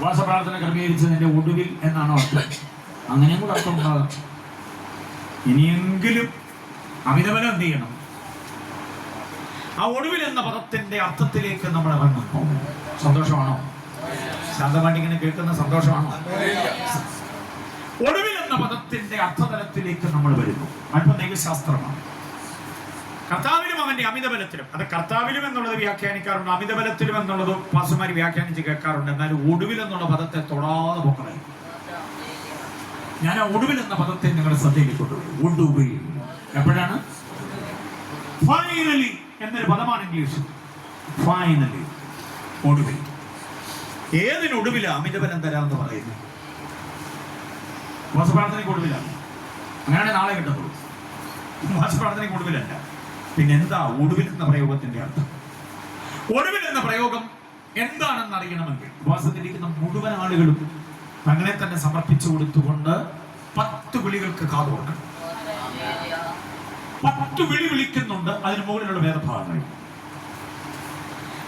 ഉപവാസപ്രാർത്ഥന ക്രമീകരിച്ചതിന്റെ ഒടുവിൽ എന്നാണ് അർത്ഥം. അങ്ങനെയും കൂടെ അർത്ഥം ഉണ്ടാകാം ഇനിയെങ്കിലും അമിതബലം എന്ത് ചെയ്യണം? ആ ഒടുവിൽ എന്ന പദത്തിന്റെ അർത്ഥത്തിലേക്ക് നമ്മൾ ഇറങ്ങും. സന്തോഷമാണോ? ശാന്തമായിട്ട് ഇങ്ങനെ കേൾക്കുന്ന സന്തോഷമാണോ? ഒടുവിൽ എന്ന പദത്തിന്റെ അർത്ഥതലത്തിലേക്ക് നമ്മൾ വരുന്നു. അല്പം ദൈവശാസ്ത്രമാണ്. കർത്താവിലും അവന്റെ അമിതബലത്തിലും. അത് കർത്താവിലും എന്നുള്ളത് വ്യാഖ്യാനിക്കാറുണ്ട് അമിതബലത്തിലും എന്നുള്ളത് പാസുമാർ വ്യാഖ്യാനിച്ച് കേൾക്കാറുണ്ട്. എന്നാൽ ഒടുവിൽ എന്നുള്ള പദത്തെ തൊടാതെ പൊക്കണേ ഞാൻ ആ ഒടുവിൽ എന്ന പദത്തെ നിങ്ങളുടെ ശ്രദ്ധയിൽ കൊണ്ടുവരും ഒടുവിൽ എപ്പോഴാണ്? ഫൈനലി എന്നൊരു പദമാണ് ഇംഗ്ലീഷ്. ഫൈനലി ഒടുവിൽ. ഏതിനൊടുവില അമിതബലം തരാമെന്ന് പറയുന്നു? ഉപവാസപ്രാർത്ഥനയ്ക്ക് ഒടുവിലാണ്. അങ്ങനെയാണെങ്കിൽ നാളെ കിട്ടത്തുള്ളൂ. ഉപവാസപ്രാർത്ഥനയ്ക്ക് ഒടുവിലല്ല. പിന്നെ എന്താ ഒടുവിൽ എന്ന പ്രയോഗത്തിന്റെ അർത്ഥം? ഒടുവിൽ എന്ന പ്രയോഗം എന്താണെന്ന് അറിയണമെങ്കിൽ ഉപവാസത്തിലിരിക്കുന്ന മുഴുവൻ ആളുകളും അങ്ങനെ തന്നെ സമർപ്പിച്ചു കൊടുത്തുകൊണ്ട് പത്ത് വിളികൾക്ക് കാതോർക്കണം പത്ത് വിളി വിളിക്കുന്നുണ്ട് അതിന് മുകളിലുള്ള വേദഭാഗങ്ങൾ.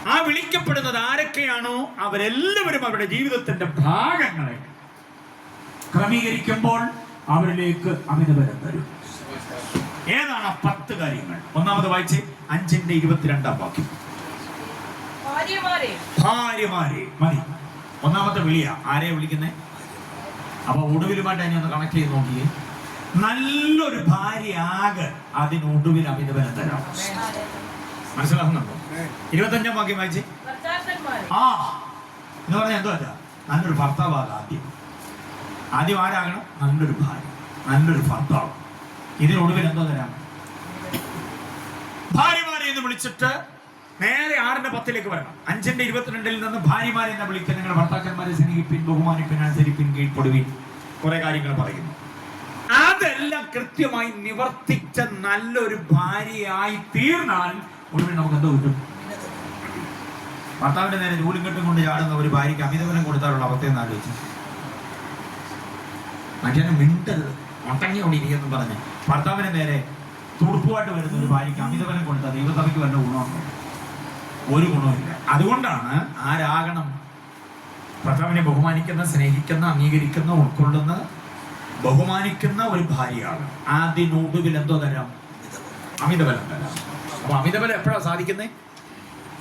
ആ വിളിക്കപ്പെടുന്നത് ആരൊക്കെയാണോ അവരെല്ലാവരും അവരുടെ ജീവിതത്തിന്റെ ഭാഗങ്ങളെ ക്രമീകരിക്കുമ്പോൾ അവരിലേക്ക് അമിതബലം തരും ഏതാണ് ആ പത്ത് കാര്യങ്ങൾ? ഒന്നാമത് വായിച്ച് അഞ്ചിന്റെ ഇരുപത്തിരണ്ടാം വാക്യം. ഭാര്യമാരെ. മതി. ഒന്നാമത്തെ വിളിയാ. ആരെ വിളിക്കുന്നേ? അപ്പൊ ഒടുവിലുമായിട്ട് അതിനെ ഒന്ന് കണക്ട് ചെയ്ത് നോക്കിയേ. നല്ലൊരു ഭാര്യ ആകെ അതിനൊടുവിൽ അമിതബലം തരാം. മനസ്സിലാക്കുന്നുണ്ടോ ഇരുപത്തഞ്ചാം വാക്യം വായിച്ച്. ആ. എന്ന് പറഞ്ഞാൽ എന്തോ അല്ല നല്ലൊരു ഭർത്താവാകാം ആദ്യം. ആദ്യം ആരാകണം? നല്ലൊരു ഭാര്യ. നല്ലൊരു ഭർത്താവ്. ഇതിനൊടുവിൽ എന്തോ തരാം. ഭാര്യമാരെ എന്ന് വിളിച്ചിട്ട് നേരെ ആറിന്റെ പത്തിലേക്ക് വരണം. അഞ്ചിന്റെ ഇരുപത്തിരണ്ടിൽ നിന്ന് ഭാര്യമാരെ എന്ന് വിളിക്കാൻ നിങ്ങളുടെ ഭർത്താക്കന്മാരെ സ്നേഹിപ്പിൻ ബഹുമാനിപ്പിൻ അനുസരിപ്പിൻ കീഴ്പ്പെടുവിൻ. കുറെ കാര്യങ്ങൾ പറയുന്നു. അതെല്ലാം കൃത്യമായി നിവർത്തിച്ച നല്ലൊരു ഭാര്യയായി തീർന്നാൽ ഒടുവിൽ നമുക്ക് എന്തോ കിട്ടും? ഭർത്താവിന്റെ നേരെ ജോലിയും കെട്ടും കൊണ്ട് ചാടുന്ന ഒരു ഭാര്യയ്ക്ക് അമിതവനം കൊടുത്താലുള്ള അവസ്ഥയെന്ന് ആലോചിച്ചു മറ്റേ മിണ്ടരുത്. ഒട്ടങ്ങി അവിടെ ഇരിക്കുന്നു പറഞ്ഞ് ഭർത്താവിന് നേരെ തുടുപ്പുമായിട്ട് വരുന്ന ഒരു ഭാര്യയ്ക്ക് അമിതബലം കൊടുത്താൽ ദൈവസഭയ്ക്ക് വല്ല ഗുണമുണ്ടോ? ഒരു ഗുണമില്ല അതുകൊണ്ടാണ് ആരാകണം ഭർത്താവിനെ ബഹുമാനിക്കുന്ന സ്നേഹിക്കുന്ന അംഗീകരിക്കുന്ന ഉൾക്കൊള്ളുന്ന ബഹുമാനിക്കുന്ന ഒരു ഭാര്യയാണ്. അതിനൊടുവിൽ എന്തോ തരാം? അമിതബലം തരാം. അപ്പൊ അമിതബലം എപ്പോഴാണ് സാധിക്കുന്നത്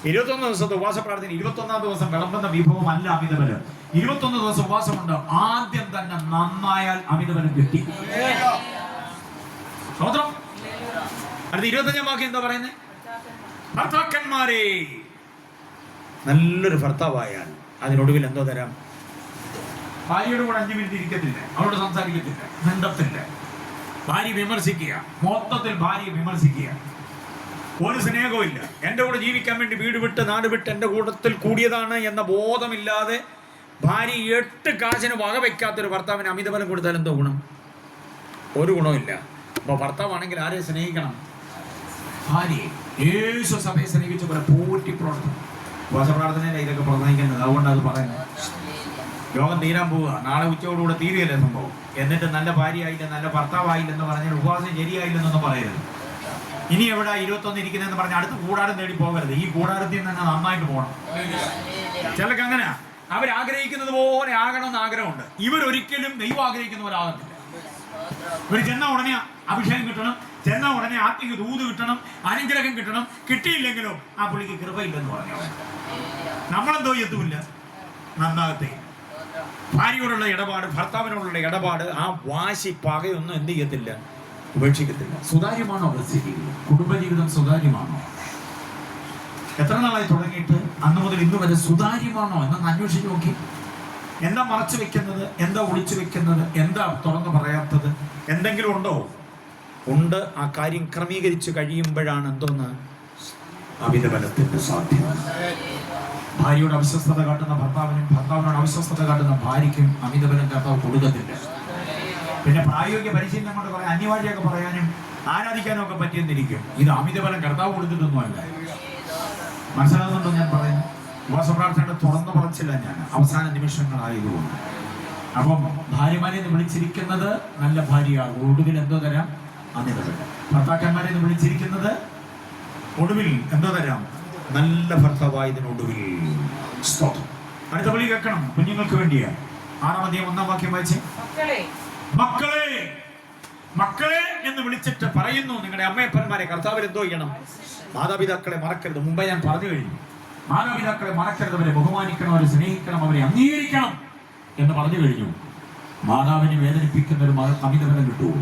ഇരുപത്തൊന്ന് ദിവസത്തെ ഉപവാസ പ്രാർത്ഥന ഇരുപത്തൊന്നാം ദിവസം വിളമ്പുന്ന വിഭവമല്ല അമിതബലം ഇരുപത്തൊന്ന് ദിവസം ഉപവാസമുണ്ട് ആദ്യം തന്നെ നന്നായാൽ അമിതബലം കിട്ടി. സ്തോത്രം അടുത്ത ഇരുപത്തഞ്ചാം വാക്യം എന്താ പറയുന്നത് ഭർത്താക്കന്മാരെ. നല്ലൊരു ഭർത്താവായാൽ അതിനൊടുവിൽ എന്തോ തരാം? ഭാര്യയുടെ കൂടെ അഞ്ചു മിനിറ്റ് ഇരിക്കത്തില്ല. അവരോട് സംസാരിക്കത്തില്ല. ബന്ധത്തില്ല ഭാര്യ വിമർശിക്കുക. മൊത്തത്തിൽ ഭാര്യ വിമർശിക്കുക. ഒരു സ്നേഹവും ഇല്ല എന്റെ കൂടെ ജീവിക്കാൻ വേണ്ടി വീട് വിട്ട് നാട് വിട്ട് എന്റെ കൂട്ടത്തിൽ കൂടിയതാണ് എന്ന ബോധമില്ലാതെ ഭാര്യ എട്ട് കാശിന് വക വെക്കാത്തൊരു ഭർത്താവിന് അമിതബലം കൊടുത്താൽ എന്തോ ഗുണം? ഒരു ഗുണമില്ല അപ്പോൾ ഭർത്താവാണെങ്കിൽ ആരെ സ്നേഹിക്കണം? ഭാര്യയെ യേശു സഭയെ സ്നേഹിച്ച പോലെ പോറ്റി പ്രവർത്തനം വശപ്രാർത്ഥനയിലെ ഇതൊക്കെ പ്രസംഗിക്കുന്നത് അതുകൊണ്ട് അത് പറയുന്നത്. യോഗം തീരാൻ പോവുക. നാളെ ഉച്ചയോടുകൂടെ തീരുകയല്ലേ സംഭവം? എന്നിട്ട് നല്ല ഭാര്യയായില്ല നല്ല ഭർത്താവായില്ലെന്ന് പറഞ്ഞാൽ ഉപവാസം ശരിയായില്ലെന്നൊന്നും പറയരുത്. ഇനി എവിടെ ഇരുപത്തൊന്ന് ഇരിക്കുന്നതെന്ന് പറഞ്ഞാൽ അടുത്ത കൂടാരം തേടി പോകരുത്. ഈ കൂടാരത്തിൽ തന്നെ നന്നായിട്ട് പോകണം. ചിലക്ക് അങ്ങനെ അവർ ആഗ്രഹിക്കുന്നത് പോലെ ആകണമെന്ന് ആഗ്രഹമുണ്ട്. ഇവരൊരിക്കലും ദൈവം ആഗ്രഹിക്കുന്ന പോലെ ആകത്തില്ല. ഒരു ചെന്ന ഉടനെ അഭിഷേകം കിട്ടണം ചെന്ന ഉടനെ ആത്മിക ദൂത് കിട്ടണം അനുഗ്രഹം കിട്ടണം കിട്ടിയില്ലെങ്കിലും ആ പുള്ളിക്ക് കൃപയില്ലെന്ന് പറഞ്ഞു? നമ്മളെന്തോ എത്തുമില്ല നന്നാകത്തെ ഭാര്യയോടുള്ള ഇടപാട് ഭർത്താവിനോടുള്ള ഇടപാട് ആ വാശി പകയൊന്നും എന്ത് ചെയ്യത്തില്ല. ഉപേക്ഷിക്കത്തില്ല. സുതാര്യമാണോ അവസ്ഥിതി കുടുംബജീവിതം സുതാര്യമാണോ? എത്ര നാളായി തുടങ്ങിയിട്ട്? അന്ന് മുതൽ ഇന്ന് വരെ സുതാര്യമാണോ? എന്നൊന്ന് അന്വേഷിച്ച് നോക്കി. എന്താ മറച്ചു വെക്കുന്നത്? എന്താ ഒളിച്ചു വെക്കുന്നത്? എന്താ തുറന്നു പറയാത്തത്? എന്തെങ്കിലും ഉണ്ടോ? ഉണ്ട്. ആ കാര്യം ക്രമീകരിച്ച് കഴിയുമ്പോഴാണ് എന്തോന്ന്? അമിതബലത്തിന്റെ സാധ്യത. ഭാര്യയോട് അവിശ്വസ്തത കാട്ടുന്ന ഭർത്താവിനും ഭർത്താവിനോട് അവിശ്വസ്തത കാട്ടുന്ന ഭാര്യയ്ക്കും അമിതബലം കർത്താവ് കൊടുക്കത്തില്ല പിന്നെ പ്രായോഗിക പരിശീലനം കൊണ്ട് പറയാൻ അനിവാര്യമൊക്കെ പറയാനും ആരാധിക്കാനും ഒക്കെ പറ്റിയെന്നിരിക്കും. ഇത് അമിതബലം കർത്താവ് കൊടുത്തിട്ടൊന്നുമല്ല. മനസ്സിലാകുന്നുണ്ടോ ഞാൻ പറയുന്നത്? ഉപവാസപ്രാർത്ഥനയുടെ തുറന്നു പറച്ചില്ല ഞാൻ. അവസാന നിമിഷങ്ങളായതുകൊണ്ട്. അപ്പം ഭാര്യമാരെ നിന്ന് വിളിച്ചിരിക്കുന്നത് നല്ല ഭാര്യയാണ്. ഒടുവിൽ എന്തോ തരാം? അമിതബലം ഭർത്താക്കന്മാരെ നിന്ന് വിളിച്ചിരിക്കുന്നത് ഒടുവിൽ എന്തോ തരാം? നല്ല ഭർത്താവായതിനൊടുവിൽ സ്തോത്രം. അടുത്ത വിളി കേൾക്കണം കുഞ്ഞുങ്ങൾക്ക് വേണ്ടിയാ. ആറാം അധികം ഒന്നാം വാക്യം വായിച്ചേ. മക്കളെ. മക്കളെ മക്കളെ എന്ന് വിളിച്ചിട്ട് പറയുന്നു നിങ്ങളുടെ അമ്മയപ്പന്മാരെ. കർത്താവിൽ എന്തോ ചെയ്യണം. മാതാപിതാക്കളെ മറക്കരുത്. മുമ്പേ ഞാൻ പറഞ്ഞു കഴിഞ്ഞു. മാതാപിതാക്കളെ മറക്കരുത് അവരെ ബഹുമാനിക്കണം അവരെ സ്നേഹിക്കണം അവരെ അംഗീകരിക്കണം എന്ന് പറഞ്ഞു കഴിഞ്ഞു. മാതാവിനെ വേദനിപ്പിക്കുന്ന ഒരു മകൾ അമിതബലം കിട്ടുമോ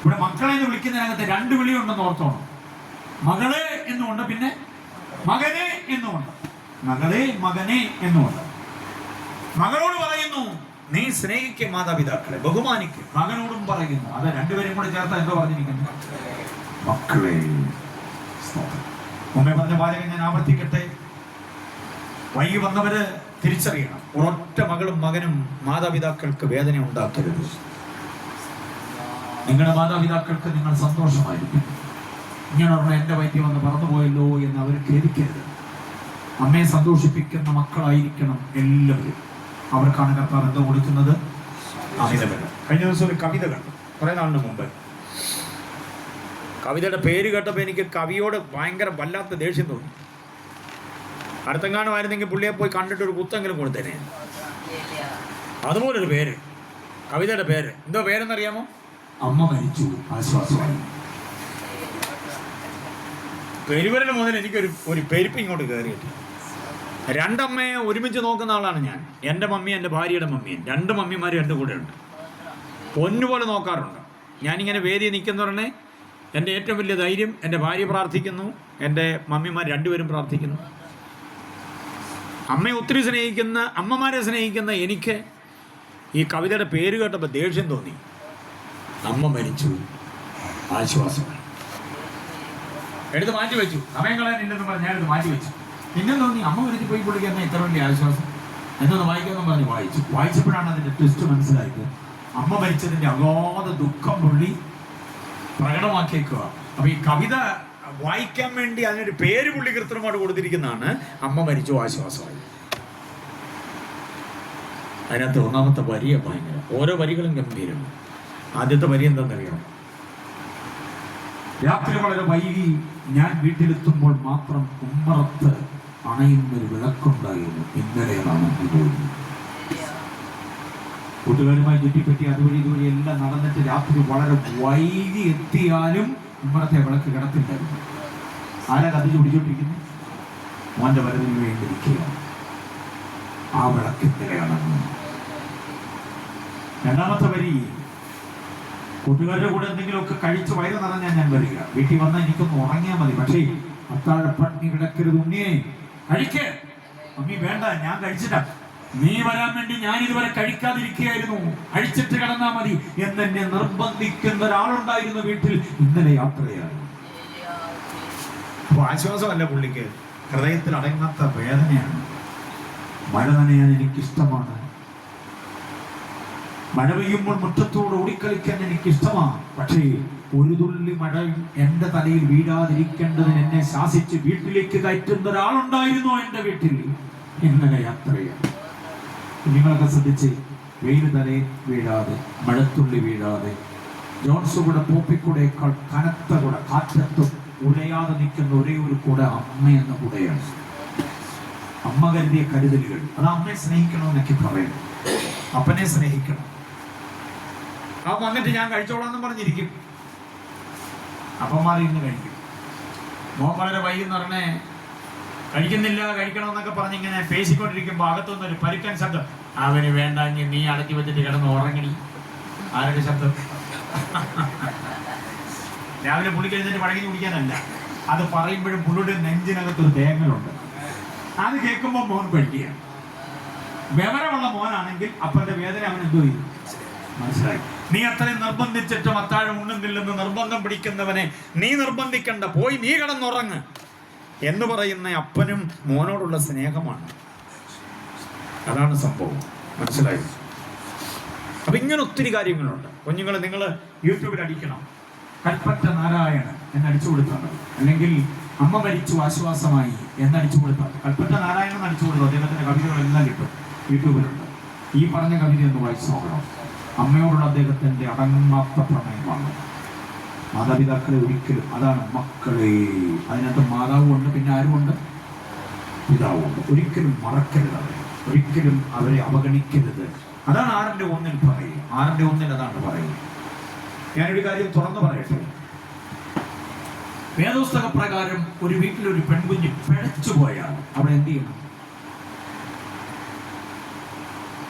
ഇവിടെ മക്കളെ എന്ന് വിളിക്കുന്നതിനകത്ത് രണ്ട് വിളിയുണ്ടെന്ന് ഓർത്തോണം. മകളെ എന്നുണ്ട് പിന്നെ മകനെ എന്നുമുണ്ട്. മകളെ മകനെ എന്നുമുണ്ട്. മകളോട് പറയുന്നു നീ സ്നേഹിക്കുക മാതാപിതാക്കളെ ബഹുമാനിക്കുക മകനോടും പറയുന്നു. അത് രണ്ടുപേരും കൂടെ ചേർത്താ എന്തോ പറഞ്ഞിരിക്കുന്നു മക്കളെ സ്തോത്രം. മുമ്പേ പറഞ്ഞ വാചകം ഞാൻ ആവർത്തിക്കട്ടെ? വൈകി വന്നവര് തിരിച്ചറിയണം. ഒരൊറ്റ മകളും മകനും മാതാപിതാക്കൾക്ക് വേദന ഉണ്ടാക്കരുത്. നിങ്ങളുടെ മാതാപിതാക്കൾക്ക് നിങ്ങൾ സന്തോഷമായിരിക്കും. ഇങ്ങനെ പറഞ്ഞ എന്റെ വൈദ്യം വന്ന് പറന്നുപോയല്ലോ എന്ന് അവർ ഖേദിക്കരുത്. അമ്മയെ സന്തോഷിപ്പിക്കുന്ന മക്കളായിരിക്കണം എല്ലാവരും. അവർക്കാണ് കർത്താവ് എന്തോ കൊടുക്കുന്നത്? അമിതബലം കഴിഞ്ഞ ദിവസം ഒരു കവിത കണ്ടു. കുറെ നാളിന് മുമ്പ്. കവിതയുടെ പേര് കേട്ടപ്പോൾ എനിക്ക് കവിയോട് ഭയങ്കര വല്ലാത്ത ദേഷ്യം തോന്നി. അടുത്തെങ്ങാനുമായിരുന്നെങ്കിൽ പുള്ളിയെ പോയി കണ്ടിട്ട് ഒരു കുത്തെങ്കിലും കൊടുത്തേനെ. അതുപോലൊരു പേര്. കവിതയുടെ പേര്. എന്തോ പേരെന്നറിയാമോ? അമ്മ മരിച്ചു. ആശ്വാസമായി. പെരുവരൽ മുതൽ എനിക്കൊരു ഒരു പെരുപ്പ് ഇങ്ങോട്ട് കയറിയിട്ട് രണ്ടമ്മയെ ഒരുമിച്ച് നോക്കുന്ന ആളാണ് ഞാൻ. എന്റെ മമ്മി എന്റെ ഭാര്യയുടെ മമ്മിയും രണ്ട് മമ്മിമാരും എന്റെ കൂടെ ഉണ്ട് പൊന്നുപോലെ നോക്കാറുണ്ട്. ഞാനിങ്ങനെ വേദി നിൽക്കുന്നവരണേ എന്റെ ഏറ്റവും വലിയ ധൈര്യം എന്റെ ഭാര്യ പ്രാർത്ഥിക്കുന്നു. എന്റെ മമ്മിമാർ രണ്ടുപേരും പ്രാർത്ഥിക്കുന്നു. അമ്മയെ ഒത്തിരി സ്നേഹിക്കുന്ന അമ്മമാരെ സ്നേഹിക്കുന്ന എനിക്ക് ഈ കവിതയുടെ പേര് കേട്ടപ്പോൾ ദേഷ്യം തോന്നി. അമ്മ മരിച്ചു. ആശ്വാസം എടുത്ത് മാറ്റി വെച്ചു. സമയം കളയാനില്ലെന്ന് പറഞ്ഞ് ഞാനെടുത്ത് മാറ്റി വെച്ചു. പിന്നെ തോന്നി അമ്മ മരിച്ചു പോയി പുള്ളിക്ക് ഇത്ര വലിയ ആശ്വാസം? എന്നൊന്ന് വായിക്കാമെന്ന് പറഞ്ഞ് വായിച്ചു. വായിച്ചപ്പോഴാണ് അതിന്റെ ട്വിസ്റ്റ് മനസ്സിലായത്. അമ്മ മരിച്ചതിന്റെ അഗാധ ദുഃഖം പുള്ളി പ്രകടമാക്കിയേക്കുക. അപ്പൊ ഈ കവിത വായിക്കാൻ വേണ്ടി അതിനൊരു പേര് പുള്ളി കൃത്രിമമായിട്ട് കൊടുത്തിരിക്കുന്നതാണ് അമ്മ മരിച്ചു ആശ്വാസമായി. അതിനകത്ത് ഒന്നാമത്തെ വരിയ ഭയങ്കര. ഓരോ വരികളും ഗംഭീരമാണ്. ആദ്യത്തെ വരി എന്താണെന്നറിയാം രാത്രി വളരെ വൈകി ഞാൻ വീട്ടിലെത്തുമ്പോൾ മാത്രം കുമ്മറത്ത് അണയുന്നൊരു വിളക്കുണ്ടായിരുന്നു. ഇന്നലെ നാം പോയി കൂട്ടുകാരുമായി ചുറ്റിപ്പറ്റി അതുവഴി ഇതുവഴി എല്ലാം നടന്നിട്ട് രാത്രി വളരെ വൈകി എത്തിയാലും ഇവിടത്തെ വിളക്ക് കിടത്തില്ലായിരുന്നു. ആരാ കത്തിച്ച് പിടിച്ചോണ്ടിരിക്കുന്നു? മോന്റെ വരവിന് വേണ്ടി ഇരിക്കുക ആ വിളക്ക് ഇന്നലെ രണ്ടാമത്തെ വരി കൂട്ടുകാരുടെ കൂടെ എന്തെങ്കിലുമൊക്കെ കഴിച്ച് വയറ് നിറഞ്ഞാൽ ഞാൻ വരിക. വീട്ടിൽ വന്നാൽ എനിക്കൊന്ന് ഉറങ്ങിയാൽ മതി. പക്ഷേ അത്താഴ പട്ടിണി കിടക്കരുത് ഉണ്ണിയെ. കഴിക്കേ. അമ്മി വേണ്ട ഞാൻ കഴിച്ചിട്ടാ. നീ വരാൻ വേണ്ടി ഞാൻ ഇതുവരെ കഴിക്കാതിരിക്കുകയായിരുന്നു. അഴിച്ചിട്ട് കിടന്നാ മതി. എന്നെ നിർബന്ധിക്കുന്ന ഒരാളുണ്ടായിരുന്നു വീട്ടിൽ. ഇന്നലെ യാത്രയായി. ആശ്വാസമല്ല പുള്ളിക്ക്. ഹൃദയത്തിൽ അടങ്ങാത്ത വേദനയാണ്. മഴ നനയാൻ എനിക്കിഷ്ടമാണ്. മഴ പെയ്യുമ്പോൾ മുറ്റത്തോട് ഓടിക്കളിക്കാൻ എനിക്കിഷ്ടമാണ്. പക്ഷേ ഒരു തുള്ളി മഴ എന്റെ തലയിൽ വീഴാതിരിക്കേണ്ടതിന് എന്നെ ശാസിച്ച് വീട്ടിലേക്ക് കയറ്റുന്ന ഒരാളുണ്ടായിരുന്നു എന്റെ വീട്ടിൽ. ഇന്നലെ യാത്രയാണ് കുഞ്ഞുങ്ങളൊക്കെ ശ്രദ്ധിച്ച് വെയിൽ തന്നെ വീഴാതെ മഴത്തുള്ളി വീഴാതെ ജോൺസ് കൂടെ പോപ്പിക്കൂടേക്കാൾ കനത്ത കൂടെ കാറ്റത്തും ഉലയാതെ നിൽക്കുന്ന ഒരേ ഒരു കൂടെ അമ്മ എന്ന കൂടെയാണ്. അമ്മ കരുതിയ കരുതലുകൾ. അത് അമ്മയെ സ്നേഹിക്കണമെന്നൊക്കെ പറയുന്നു അപ്പനെ സ്നേഹിക്കണം. ആ വന്നിട്ട് ഞാൻ കഴിച്ചോളാം പറഞ്ഞിരിക്കും. അപ്പന്മാരിന്ന് കഴിക്കും. മോൻ വളരെ വൈകുന്ന പറഞ്ഞേ കഴിക്കുന്നില്ല കഴിക്കണമെന്നൊക്കെ പറഞ്ഞ് ഇങ്ങനെ പേശിക്കൊണ്ടിരിക്കുമ്പോൾ അകത്തുനിന്ന് ഒരു പരുക്കൻ ശബ്ദം. അവന് വേണ്ട നീ അടക്കി വെച്ചിട്ട് കിടന്ന് ഉറങ്ങണി ആരുടെ ശബ്ദം? രാവിലെ പുള്ളിക്ക് എഴുന്നേറ്റ് പഴകി കുടിക്കാനല്ല. അത് പറയുമ്പോഴും പുള്ളിയുടെ നെഞ്ചിനകത്തൊരു തേങ്ങലുണ്ട്. അത് കേൾക്കുമ്പോൾ മോൻ പഠിക്കുക വിവരമുള്ള മോനാണെങ്കിൽ അപ്പന്റെ വേദന അവൻ എന്തോ ചെയ്തു? മനസ്സിലായി. നീ അത്രയും നിർബന്ധിച്ചിട്ടും അത്താഴം ഉണ്ണുന്നില്ലെന്ന് നിർബന്ധം പിടിക്കുന്നവനെ നീ നിർബന്ധിക്കണ്ട. പോയി നീ കിടന്നുറങ്ങ്. എന്ന് പറയുന്ന അപ്പനും മോനോടുള്ള സ്നേഹമാണ്. അതാണ് സംഭവം. മനസ്സിലായി? അപ്പൊ ഇങ്ങനെ ഒത്തിരി കാര്യങ്ങളുണ്ട്. കുഞ്ഞുങ്ങൾ നിങ്ങൾ യൂട്യൂബിൽ അടിക്കണം. കൽപ്പറ്റ നാരായണൻ എന്ന് അടിച്ചു കൊടുത്താൽ മതി. അല്ലെങ്കിൽ അമ്മ മരിച്ചു ആശ്വാസമായി എന്ന് അടിച്ചു കൊടുത്താൽ കൽപ്പറ്റ നാരായണൻ അടിച്ചു കൊടുത്തു? അദ്ദേഹത്തിന്റെ കവിതകൾ എല്ലാം കിട്ടും യൂട്യൂബിലുണ്ട്. ഈ പറഞ്ഞ കവിത ഒന്ന് വായിച്ചു നോക്കണം. അമ്മയോടുള്ള അദ്ദേഹത്തിന്റെ അടങ്ങാത്ത പ്രണയമാണ്. മാതാപിതാക്കളെ ഒരിക്കലും അതാണ് മക്കളെ. അതിനകത്ത് മാതാവും ഉണ്ട് പിന്നെ ആരുമുണ്ട്? പിതാവും ഉണ്ട് ഒരിക്കലും മറക്കരുത് അവരെ. ഒരിക്കലും അവരെ അവഗണിക്കരുത്. അതാണ് ആറിന്റെ ഒന്നിൽ പറയും ആറിന്റെ ഒന്നിൽ അതാണ് പറയുന്നത് ഞാനൊരു കാര്യം തുറന്നു പറയട്ടെ. വേദോസ്തക പ്രകാരം ഒരു വീട്ടിലൊരു പെൺകുഞ്ഞ് പിഴച്ചു പോയാൽ അവിടെ എന്ത് ചെയ്യണം?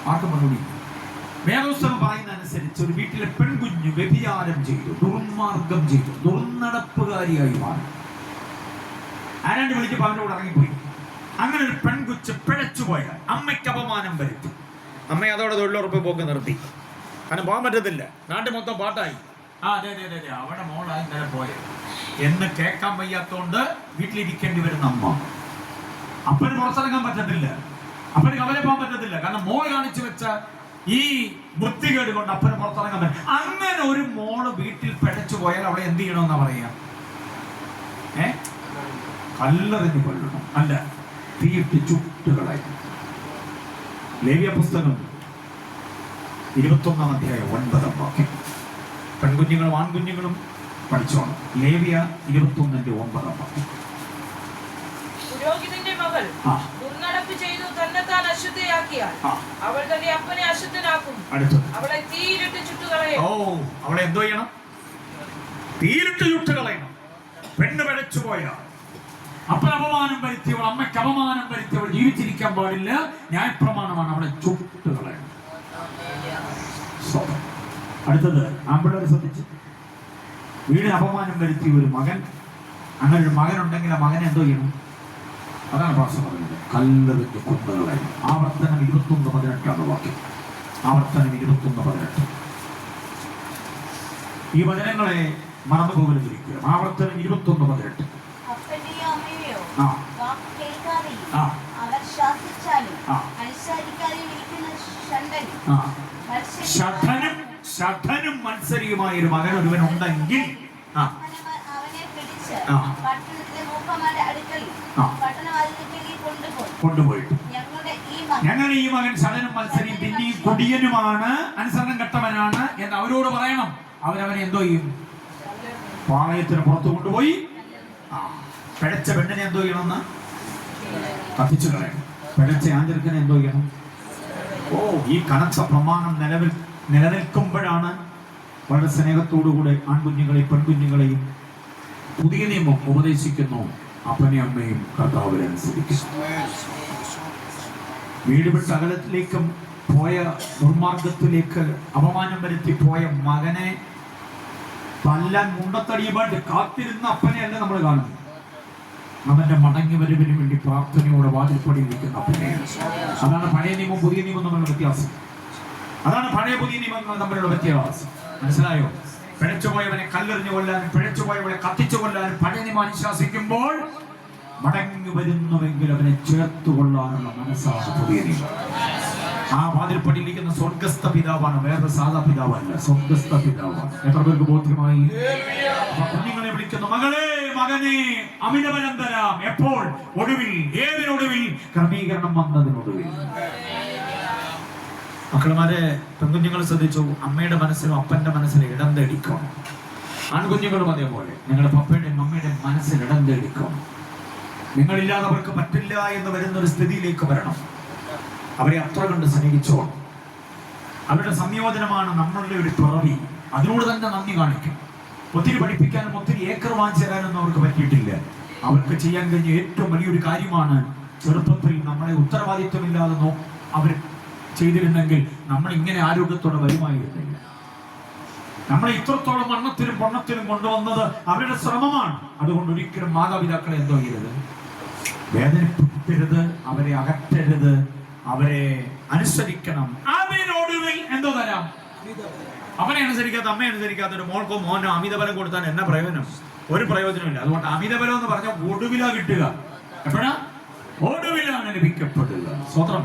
ആർക്കും മറുപടി. വേദോസ്തകം പറയുന്ന അനുസരിച്ച് ഒരു വീട്ടിലെ പെൺകുഞ്ഞ് വ്യഭിചാരം ചെയ്തു ദുർമാർഗം ചെയ്തു ദുർനടപ്പുകാരിയായി മാറി. ആരാണ്ട് വിളിച്ച് പവനോട് ഇറങ്ങിപ്പോയി? അങ്ങനെ ഒരു പെൺകുച്ച് പിഴച്ചു പോയാൽ അമ്മയ്ക്ക് അപമാനം വരുത്തി. അമ്മ അതോടെ തൊഴിലുറപ്പ് പോക്ക് നിർത്തി. കാരണം പോകാൻ പറ്റത്തില്ല. നാട്ടിൽ മൊത്തം പാട്ടായി. ആ അതെ അതെ അതെ അവിടെ മോളായി ഇന്നലെ പോയത്. എന്ന് കേൾക്കാൻ വയ്യാത്തോണ്ട് വീട്ടിലിരിക്കേണ്ടി വരുന്ന അമ്മ. അപ്പന് പുറത്തിറങ്ങാൻ പറ്റത്തില്ല. അപ്പന് കവലെ പോകാൻ പറ്റത്തില്ല. കാരണം മോൾ കാണിച്ചു വെച്ച ഈ ബുദ്ധികേട് കൊണ്ട് അപ്പനെ പുറത്തിറങ്ങാൻ പറ്റും അങ്ങനെ ഒരു മോൾ വീട്ടിൽ പിഴച്ചു പോയാൽ അവിടെ എന്ത് ചെയ്യണമെന്നാ പറയാ ഏ? കല്ലെറിഞ്ഞ് കൊല്ലണം. അല്ല തീയിട്ട് ചുട്ടുകളായി ലേവ്യ പുസ്തകം ഇരുപത്തൊന്നാം അധ്യായം ഒൻപതാം വാക്യം. പെൺകുഞ്ഞുങ്ങളും ആൺകുഞ്ഞുങ്ങളും പഠിച്ചോണം. ലേവ്യ ഇരുപത്തൊന്നിന്റെ ഒമ്പതാം വാക്യം. പുരോഹിതന്റെ മകൾ. ആ. ദുർനടപ്പ് ചെയ്തു തന്നെത്താൻ അശുദ്ധയാക്കിയാൽ അവൾ തന്റെ അപ്പനെ അശുദ്ധനാക്കും. അവളെ തീയിലിട്ട് ചുട്ടുകളയും ഓ അവളെ എന്തോ ചെയ്യണം? തീരിട്ട് ചുട്ട് കളയണം പെണ്ണ് പിഴച്ചു പോയ അപ്പൻ അപമാനം വരുത്തിയവൾ അമ്മയ്ക്ക് അപമാനം വരുത്തിയവൾ ജീവിച്ചിരിക്കാൻ പാടില്ല. ന്യായപ്രമാണമാണ് അവളെ ചുട്ട് കളയണം അടുത്തത് ആമ്പിള്ളേർ ശ്രദ്ധിച്ചു. വീടിന് അപമാനം വരുത്തിയ ഒരു മകൻ അങ്ങനെ ഒരു മകൻ ഉണ്ടെങ്കിൽ ആ മകനെ എന്തോ ചെയ്യണം? അതാണ് പ്രാസം പറയുന്നത് കല്ലെറിഞ്ഞ് കുന്നുകളെ ആവർത്തനം ഇരുപത്തൊന്ന് പതിനെട്ടാണ് വാക്യം ആവർത്തനം ഇരുപത്തൊന്ന് പതിനെട്ട്. ഈ വചനങ്ങളെ മറന്നു പോകരുതിരിക്കുക ആവർത്തനം ഇരുപത്തൊന്ന് പതിനെട്ട്. ആ. മത്സരിയുമായ ഒരു മകൻ ഒരുവൻ ഉണ്ടെങ്കിൽ ആ അവനെ- അവനെ പിടിച്ച് ആ. പട്ടണത്തിലെ മൂപ്പന്മാരുടെ അടുക്കൽ ആ. പട്ടണവാതിലേക്ക് കൊണ്ടുപോയി കൊണ്ടുപോയിട്ട് ഞങ്ങളുടെ ഈ മകൻ സടനും മത്സരിയും പിന്നെയും കൊടിയനുമാണ് അനുസരണം കെട്ടവനാണ് എന്ന് അവരോട് പറയണം. അവരവനെ എന്തോ ചെയ്യും? പാളയത്തിന് പുറത്തു കൊണ്ടുപോയി. ആ പിഴച്ച പെണ്ണിനെ എന്തോ ചെയ്യണമെന്ന്? കത്തിച്ചു കളയണം. പിഴച്ച ആന്തരിക്കനെ എന്തോ ചെയ്യണം? ഓ ഈ കനത്ത പ്രമാണം നിലവിൽ നിലനിൽക്കുമ്പോഴാണ് വളരെ സ്നേഹത്തോടുകൂടെ ആൺകുഞ്ഞുങ്ങളെയും പെൺകുഞ്ഞുങ്ങളെയും പുതിയ നിയമം ഉപദേശിക്കുന്നു. അപ്പനെ അമ്മയും കർത്താവിനനുസരിക്കുന്നു വീട് വിട്ട് അകലത്തിലേക്കും പോയ ദുർമാർഗത്തിലേക്ക് അപമാനം വരുത്തി പോയ മകനെ തല്ലാൻ മുണ്ടത്തടിയുമായിട്ട് കാത്തിരുന്ന അപ്പനെയല്ല നമ്മൾ കാണുന്നത്. അവന്റെ മടങ്ങി വരവിന് വേണ്ടി പ്രാർത്ഥനയോടെ വാതിൽപ്പടി നിൽക്കുന്ന അപ്പനെ. അതാണ് പഴയ നിയമം പുതിയ നിയമം തമ്മിലുള്ള വ്യത്യാസം. അതാണ് പഴയ പുതിയ നിയമങ്ങൾ തമ്മിലുള്ള വ്യത്യാസം. മനസ്സിലായോ? പിഴച്ചുപോയവനെ കല്ലെറിഞ്ഞു കൊല്ലാനും പിഴച്ചുപോയവനെ കത്തിച്ചു കൊല്ലാനും പഴയ നിയമം അനുശാസിക്കുമ്പോൾ മടങ്ങി വരുന്നുവെങ്കിൽ അവനെ ചേർത്തു കൊള്ളാനുള്ള മനസ്സാണ് പുതിയ ആ ആ വാതിൽപ്പടിയിലിരിക്കുന്ന സ്വർഗസ്ഥ പിതാവാണ്. വേറെ സാധാ പിതാവല്ല സ്വർഗസ്ഥ പിതാവാണ്. എത്ര പേർക്ക് ബോധ്യമായി? കുഞ്ഞുങ്ങളെ വിളിക്കുന്നു മകളെ മകനെ അമിതബലം എപ്പോൾ? ഒടുവിൽ ഏതിനൊടുവിൽ? ക്രമീകരണം വന്നതിനൊടുവിൽ. മക്കളുമാരെ പെൺകുഞ്ഞുങ്ങൾ ശ്രദ്ധിച്ചു. അമ്മയുടെ മനസ്സിലും അപ്പന്റെ മനസ്സിലും ഇടം തേടിക്കണം ആൺകുഞ്ഞുങ്ങളും അതേപോലെ. നിങ്ങളുടെ പപ്പയുടെയും മമ്മയുടെയും മനസ്സിൽ ഇടം തേടിക്കണം നിങ്ങളില്ലാതെ അവർക്ക് പറ്റില്ല എന്ന് വരുന്ന ഒരു സ്ഥിതിയിലേക്ക് വരണം. അവരെ അത്ര കണ്ട് സ്നേഹിച്ചോണം അവരുടെ സംയോജനമാണ് നമ്മളുടെ ഒരു പിറവി. അതിനോട് തന്നെ നന്ദി കാണിക്കും. ഒത്തിരി പഠിപ്പിക്കാനും ഒത്തിരി ഏക്കർ വാങ്ങിച്ചു തരാനൊന്നും അവർക്ക് പറ്റിയിട്ടില്ല. അവർക്ക് ചെയ്യാൻ കഴിഞ്ഞ ഏറ്റവും വലിയൊരു കാര്യമാണ് ചെറുപ്പത്തിൽ നമ്മളെ ഉത്തരവാദിത്വമില്ലാതെ അവർ ചെയ്തിരുന്നെങ്കിൽ നമ്മൾ ഇങ്ങനെ ആരോഗ്യത്തോടെ വരുമായിരുന്നില്ല. നമ്മളെ ഇത്രത്തോളം വണ്ണത്തിനും പൊണ്ണത്തിനും കൊണ്ടുവന്നത് അവരുടെ ശ്രമമാണ്. അതുകൊണ്ട് ഒരിക്കലും മാതാപിതാക്കളെ എന്തോ ചെയ്യരുത്. വേദനിപ്പിക്കരുത് അവരെ അകറ്റരുത് അവരെ അനുസരിക്കണം. അവരോടുവിൽ എന്തോ തരാം? അവനെ അനുസരിക്കാത്ത അമ്മയെ അനുസരിക്കാത്ത ഒരു മോൾക്കോ മോനോ അമിതബലം കൊടുത്താൽ എന്ന പ്രയോജനം? ഒരു പ്രയോജനമില്ല അതുകൊണ്ട് അമിതബലം എന്ന് പറഞ്ഞാൽ ഒടുവിലാ കിട്ടുക. എപ്പോഴാ? ഒടുവിലാണ് ലഭിക്കപ്പെടുക. സ്വത്രം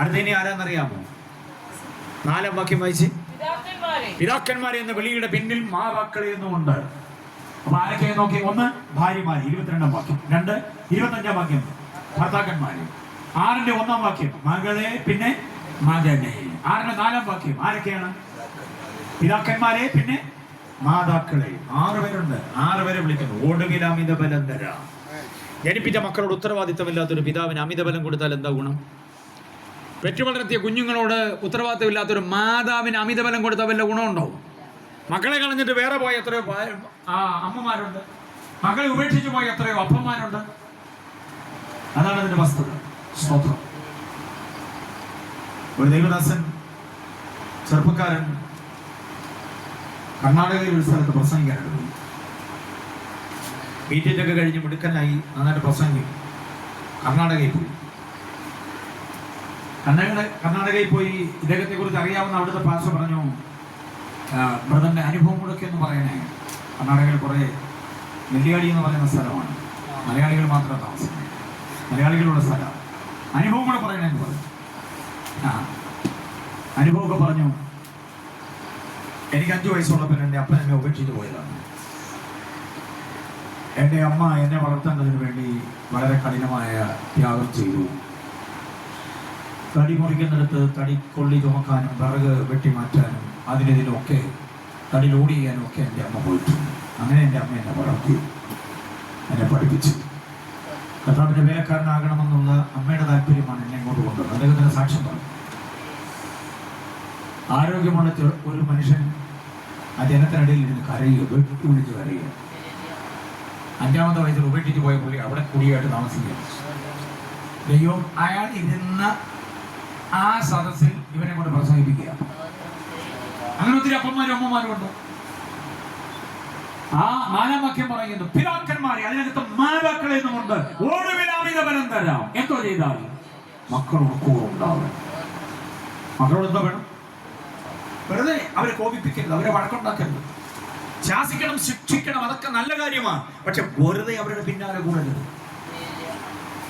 അടുത്ത ഇനി ആരാന്നറിയാമോ? നാലാം വാക്യം വായിച്ച് പിതാക്കന്മാരെ എന്ന വിളിയുടെ പിന്നിൽ മാതാക്കൾ എന്നുമുണ്ട് അപ്പൊ ആരൊക്കെ നോക്കി ഒന്ന് ഭാര്യമാര്. ഇരുപത്തിരണ്ടാം വാക്യം. രണ്ട് ഇരുപത്തഞ്ചാം വാക്യം. ഭർത്താക്കന്മാര്. ആറിന്റെ ഒന്നാം വാക്യം. മകളെ പിന്നെ മകനെ. ആറിന്റെ നാലാം വാക്യം. ആരൊക്കെയാണ്? പിതാക്കന്മാരെ പിന്നെ മാതാക്കളെ. ആറ് പേരുണ്ട്. ആറ് പേരെ വിളിക്കുന്നു. ഒടുവിൽ അമിത ബലം തരാം. ജനിപ്പിച്ച മക്കളോട് ഉത്തരവാദിത്തമില്ലാത്തൊരു പിതാവിന് അമിത ബലം കൊടുത്താൽ എന്താ ഗുണം? പെറ്റു വളർത്തിയ കുഞ്ഞുങ്ങളോട് ഉത്തരവാദിത്തമില്ലാത്തൊരു മാതാവിന് അമിതബലം കൊടുത്ത വല്ല ഗുണമുണ്ടോ? മക്കളെ കളഞ്ഞിട്ട് വേറെ പോയ എത്രയോ അമ്മമാരുണ്ട്. മക്കളെ ഉപേക്ഷിച്ചു പോയ എത്രയോ അപ്പന്മാരുണ്ട്. അതാണ് അതിന്റെ വസ്തുത. സ്തോത്രം. ഒരു ദൈവദാസൻ ചെറുപ്പക്കാരൻ കർണാടകയിൽ ഒരു സ്ഥലത്ത് പ്രസംഗിക്കാനായിട്ട് പോയി മീറ്റിംഗ് കഴിഞ്ഞ് മിടുക്കനായി നന്നായിട്ട് പ്രസംഗിക്കും. കർണാടകയിൽ പോയി. കർണാടക കർണാടകയിൽ പോയി ഇദ്ദേഹത്തെ കുറിച്ച് അറിയാവുന്ന അവിടുത്തെ പാസ് പറഞ്ഞു ബ്രദറിന്റെ അനുഭവം കൂടെ ഒന്ന് പറയണേ. കർണാടകയിൽ കുറേ നെല്ലിയാടി എന്ന് പറയുന്ന സ്ഥലമാണ്. മലയാളികൾ മാത്രം താമസിക്കുന്നത്. മലയാളികളുള്ള സ്ഥലം. അനുഭവം കൂടെ പറയണേ എന്ന് പറഞ്ഞു. ആ അനുഭവമൊക്കെ പറഞ്ഞു. എനിക്ക് അഞ്ചു വയസ്സുള്ളപ്പോൾ എന്റെ അപ്പൻ എന്നെ ഉപേക്ഷിച്ച് പോയതാണ്. എന്റെ അമ്മ എന്നെ വളർത്തേണ്ടതിന് വേണ്ടി വളരെ കഠിനമായ ത്യാഗം ചെയ്തു. തടി മുറിക്കുന്നിടത്ത് തടി കൊള്ളി ചുമക്കാനും വിറക് വെട്ടി മാറ്റാനും അതിനിതിലൊക്കെ തടി ലോഡ് ചെയ്യാനും ഒക്കെ എന്റെ അമ്മ പോയിട്ടുണ്ട് അങ്ങനെ എന്റെ അമ്മ എന്നെ വളർത്തി. എന്നെ പഠിപ്പിച്ചു. കർത്താവിന്റെ വേലക്കാരനാകണമെന്നുള്ള അമ്മയുടെ താല്പര്യമാണ് എന്നെ ഇങ്ങോട്ട് കൊണ്ടുവന്നത്. അദ്ദേഹത്തിന്റെ സാക്ഷ്യം പറഞ്ഞു. ആരോഗ്യമുള്ള ഒരു മനുഷ്യൻ ആ ജനത്തിനിടയിൽ ഇരുന്ന് കരയുക വെട്ടി വിളിച്ച് കരയുക. അഞ്ചാമത്തെ വയസ്സിൽ ഉപേക്ഷിച്ച് പോയ പുള്ളി അവിടെ കുടിയായിട്ട് താമസിക്കുക ദൈവം അയാൾ ഇരുന്ന ആ സദസ്സിൽ ഇവനെ കൊണ്ട് പ്രസംഗിപ്പിക്കുക അങ്ങനെ ഒത്തിരി അപ്പന്മാരും അമ്മമാരും ഉണ്ട്. ആ നാലാം വാക്യം പറയുന്നു പിതാക്കന്മാരെ അതിനകത്ത് മാതാക്കളെ എന്നുമുണ്ട്. ഒടുവിൽ അമിത ബലം തരാം. എന്തോ ചെയ്താൽ മക്കളോട് കൂറുണ്ടാവും മക്കളോട് എന്താ വേണം? വെറുതെ അവരെ കോപിപ്പിക്കരുത് അവരെ വഴക്കുണ്ടാക്കരുത്. ശാസിക്കണം ശിക്ഷിക്കണം അതൊക്കെ നല്ല കാര്യമാണ്. പക്ഷെ വെറുതെ അവരുടെ പിന്നാലെ കൂടരുത്.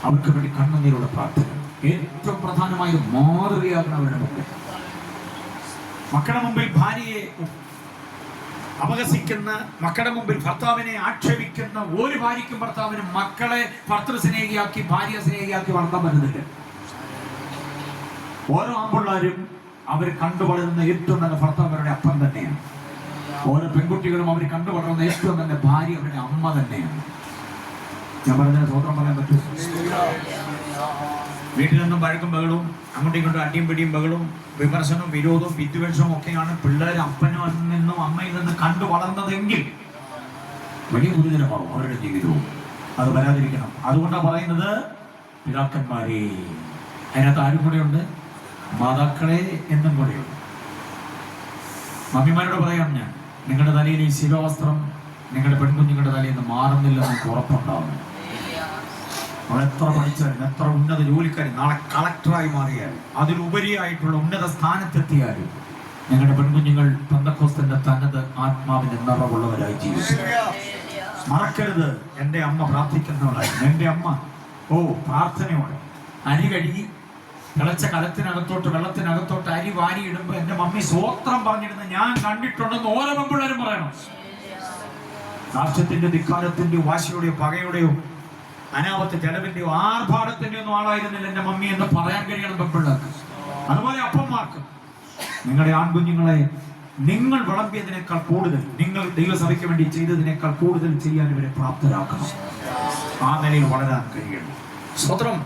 അവർക്ക് വേണ്ടി കണ്ണുനീരോടെ പ്രാർത്ഥന ഏറ്റവും പ്രധാനമായ മാതൃകയാകണം അവരുടെ മക്കൾ മക്കളുടെ മുമ്പിൽ ഭാര്യയെ അപഹസിക്കുന്ന മക്കളുടെ മുമ്പിൽ ഭർത്താവിനെ ആക്ഷേപിക്കുന്ന ഒരു ഭാര്യയ്ക്കും ഭർത്താവിനും മക്കളെ ഭർത്തൃ സ്നേഹിയാക്കി ഭാര്യ സ്നേഹിയാക്കി വളർത്താൻ പറ്റുന്നില്ല. ഓരോ ആമ്പിള്ളാരും അവർ കണ്ടു വളരുന്ന ഏറ്റവും നല്ല ഭർത്താവ് അവരുടെ അപ്പൻ തന്നെയാണ്. ഓരോ പെൺകുട്ടികളും അവർ കണ്ടു വളരുന്ന ഏറ്റവും നല്ല ഭാര്യ അവരുടെ അമ്മ തന്നെയാണ്. ഞാൻ പറഞ്ഞ സ്വന്തം പറയാൻ പറ്റും? വീട്ടിൽ നിന്നും വഴക്കും ബഹളവും അങ്ങോട്ടും ഇങ്ങോട്ടും അടിയും പിടിയും ബഹളവും വിമർശനവും വിരോധവും വിദ്വേഷവും ഒക്കെയാണ് പിള്ളേർ അപ്പനും നിന്നും അമ്മയിൽ നിന്ന് കണ്ടു വളർന്നതെങ്കിൽ വലിയ ഗുരുതരമാവും അവരുടെ ജീവിതവും. അത് വരാതിരിക്കണം. അതുകൊണ്ടാണ് പറയുന്നത് പിതാക്കന്മാരെ അതിനകത്ത് ആരും കൂടെയുണ്ട്? മാതാക്കളെ എന്നും കൂടെയുണ്ട്. മമ്മിമാരോട് പറയാം ഞാൻ നിങ്ങളുടെ തലയിൽ ഈ ശിവവസ്ത്രം നിങ്ങളുടെ പെൺകുഞ്ഞുങ്ങളുടെ തലയിൽ നിന്ന് മാറുന്നില്ലെന്ന് എനിക്ക് അവൾ എത്ര പഠിച്ചാലും എത്ര ഉന്നത ജോലിക്കാരും നാളെ കളക്ടറായി മാറിയാൽ അതിലുപരിയായിട്ടുള്ള ഉന്നത സ്ഥാനത്തെത്തിയാലും ഞങ്ങളുടെ പെൺകുഞ്ഞുങ്ങൾ പന്തക്കോസ്തന്റെ തനത് ആത്മാവിന്റെ നിറവുള്ളവരായി ജീവിക്കും. മറക്കരുത് എന്റെ അമ്മ പ്രാർത്ഥിക്കുന്നവളായി. എന്റെ അമ്മ ഓ പ്രാർത്ഥനയോടെ. അരി കഴുകി തിളച്ച കലത്തിനകത്തോട്ട് വെള്ളത്തിനകത്തോട്ട് അരി വാരിയിടുമ്പോൾ എന്റെ മമ്മി സ്വോത്രം പറഞ്ഞിരുന്ന ഞാൻ കണ്ടിട്ടുണ്ടെന്ന് ഓരോ പെമ്പിള്ളേരും പറയണം. രാഷ്ട്രത്തിന്റെ ധിക്കാരത്തിന്റെയോ വാശിയുടെയോ പകയുടെയോ അനാവത്തെ ചെലവിന്റെയോ ആർഭാടത്തിന്റെയോ ഒന്നും ആളായിരുന്നില്ല എന്റെ മമ്മി എന്ന് പറയാൻ കഴിയണം പെമ്പിള്ളേർക്ക് അതുപോലെ അപ്പന്മാർക്ക്. നിങ്ങളുടെ ആൺകുഞ്ഞുങ്ങളെ നിങ്ങൾ വിളമ്പിയതിനേക്കാൾ കൂടുതൽ നിങ്ങൾ ദൈവസഭയ്ക്ക് വേണ്ടി ചെയ്തതിനേക്കാൾ കൂടുതൽ ചെയ്യാൻ ഇവരെ പ്രാപ്തരാക്കണം. ആ നിലയിൽ വളരാൻ കഴിയണം. സ്വത്രം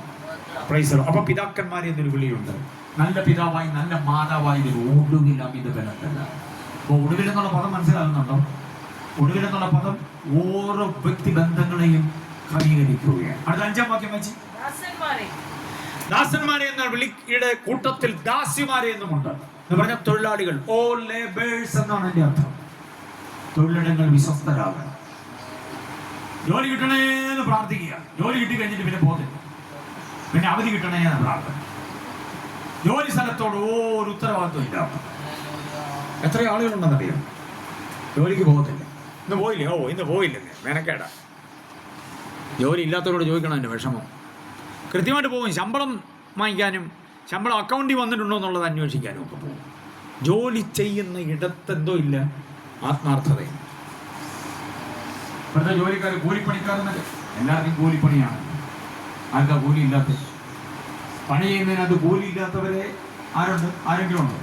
അപ്പൊ പിതാക്കന്മാരെ എന്നൊരു വിളിയുണ്ട്. നല്ല പിതാവായി നല്ല മാതാവായി ഒടുവിൽ അമിത ബലത്തല്ല അപ്പൊ ഒടുവിൽ പദം മനസ്സിലാകുന്നുണ്ടോ? ഒടുവിൽ എന്നുള്ള പദം ഓരോ വ്യക്തി ബന്ധങ്ങളെയും ക്രമീകരിക്കുകയാണ് അടുത്ത അഞ്ചാം വാക്യം വെച്ച് ദാസന്മാരെ. എന്ന വിളിയുടെ കൂട്ടത്തിൽ ദാസിമാരെ എന്നുമുണ്ട്. എന്ന് പറഞ്ഞ തൊഴിലാളികൾ. ഓ ലേബേഴ്സ് എന്നാണ് എന്റെ അർത്ഥം. തൊഴിലിടങ്ങൾ വിശ്വസ്തരാകണം ജോലി കിട്ടണേ എന്ന് പ്രാർത്ഥിക്കുക. ജോലി കിട്ടി കഴിഞ്ഞിട്ട് പിന്നെ പോകുന്നില്ല പിന്നെ അവധി കിട്ടണേ എന്ന് പ്രാർത്ഥന. ജോലി സ്ഥലത്തോട് ഒരു ഉത്തരവാദിത്വം ഇല്ല എത്ര ആളുകളുണ്ടെന്നറിയാം ജോലിക്ക് പോകത്തില്ല. ഇന്ന് പോയില്ലേ? ഓ ഇന്ന് പോയില്ലേ? മെനക്കേടാ ജോലി ഇല്ലാത്തവരോട് ചോദിക്കണം എന്റെ വിഷമം. കൃത്യമായിട്ട് പോകും. ശമ്പളം വാങ്ങിക്കാനും ശമ്പളം അക്കൗണ്ടിൽ വന്നിട്ടുണ്ടോ എന്നുള്ളത് അന്വേഷിക്കാനും ഒക്കെ പോകും. ജോലി ചെയ്യുന്ന ഇടത്തെന്തോ ഇല്ല. ആത്മാർത്ഥതയും ഇപ്പോഴത്തെ ജോലിക്കാർ കൂലിപ്പണിക്കാരെന്നല്ലേ? എല്ലാവർക്കും കൂലിപ്പണിയാണ്. ആർക്കാ കൂലി ഇല്ലാത്ത പണി ചെയ്യുന്നതിനകത്ത് കൂലി ഇല്ലാത്തവരെ ആരുണ്ട്? ആരെങ്കിലും ഉണ്ടോ?